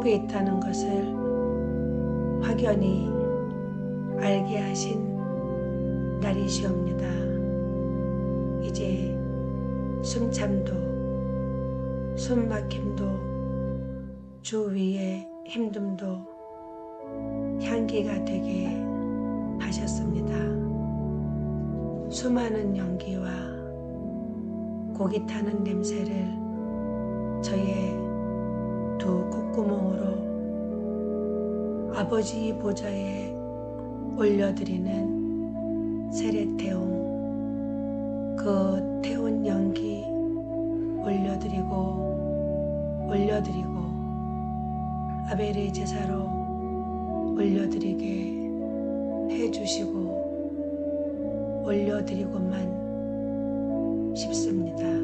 천국에 있다는 것을 확연히 알게 하신 날이시옵니다. 이제 숨참도 숨막힘도 주위의 힘듦도 향기가 되게 하셨습니다. 수많은 연기와 고기 타는 냄새를 저의 두 콧구멍으로 아버지 보좌에 올려드리는 세례태움 그 태운 연기 올려드리고 올려드리고 아벨의 제사로 올려드리게 해주시고 올려드리고만 싶습니다.